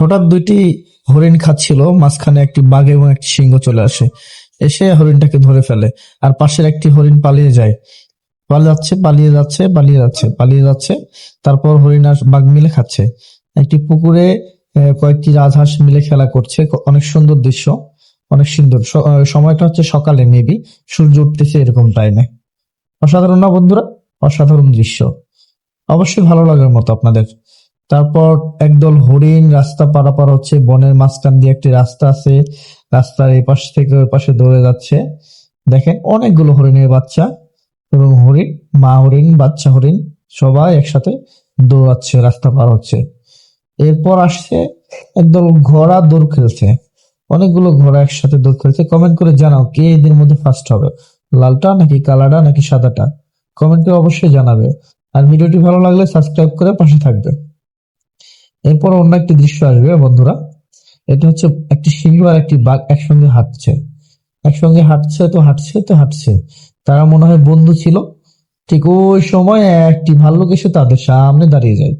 হঠাৎ দুইটি হরিণ খাচ্ছিল, মাঝখানে একটি বাঘ এবং একটি সিংহ চলে আসে। এসে হরিণটাকে ধরে ফেলে আর পাশের একটি হরিণ পালিয়ে যায়। পালিয়ে যাচ্ছে পালিয়ে যাচ্ছে পালিয়ে যাচ্ছে পালিয়ে যাচ্ছে। তারপর হরিণ আর বাঘ মিলে খাচ্ছে। একটি পুকুরে কয়েকটি রাজহাঁস মিলে খেলা করছে। অনেক সুন্দর দৃশ্য, অনেক সুন্দর। সময়টা হচ্ছে সকালে, মেবি। সূর্য উঠতেছে এরকম টাইমে অসাধারণ না বন্ধুরা? অসাধারণ দৃশ্য। অবশ্যই ভালো লাগার মতো আপনাদের। তারপর একদল হরিণ রাস্তা পারাপার হচ্ছে, বনের মাঝখান দিয়ে একটি রাস্তা আছে, রাস্তার এই পাশ থেকে ওই পাশে দৌড়ে যাচ্ছে। দেখেন অনেকগুলো হরিণের বাচ্চা এবং হরিণ, মা হরিণ, বাচ্চা হরিণ, সবাই একসাথে দৌড়াচ্ছে, রাস্তা পার হচ্ছে। এরপর আসছে একদল ঘোড়া দৌড় খেলছে। অনেকগুলো ঘোড়া একসাথে দৌড় খেলছে। কমেন্ট করে জানাও কে এদের মধ্যে ফার্স্ট হবে। লালটা নাকি কালাটা নাকি সাদাটা? কমেন্ট করে অবশ্যই জানাবে। আর ভিডিওটি ভালো লাগলে সাবস্ক্রাইব করে পাশে থাকবে। এরপর অন্য একটি দৃশ্য আসবে, বন্ধুরা। এটা হচ্ছে একটি সিংহ আর একটি বাঘ একসঙ্গে হাঁটছে। একসঙ্গে হাঁটছে তো হাঁটছে তো হাঁটছে। তারা মনে হয় বন্ধু ছিল। ঠিক ওই সময় একটি ভাল্লুক এসে তাদের সামনে দাঁড়িয়ে যায়।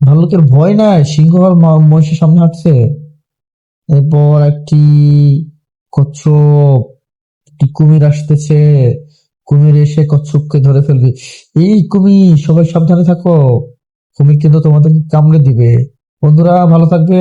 ভাল্লুকের ভয় নাই সিংহ আর মহিষের সামনে হাঁটছে। এরপর একটি কচ্ছপ, একটি কুমির আসতেছে। কুমির এসে কচ্ছপকে ধরে ফেলবে। এই কুমির, সবাই সাবধানে থাকো। কুমির কিন্তু তোমাদেরকে কামড়ে দিবে। বন্ধুরা ভালো থাকবে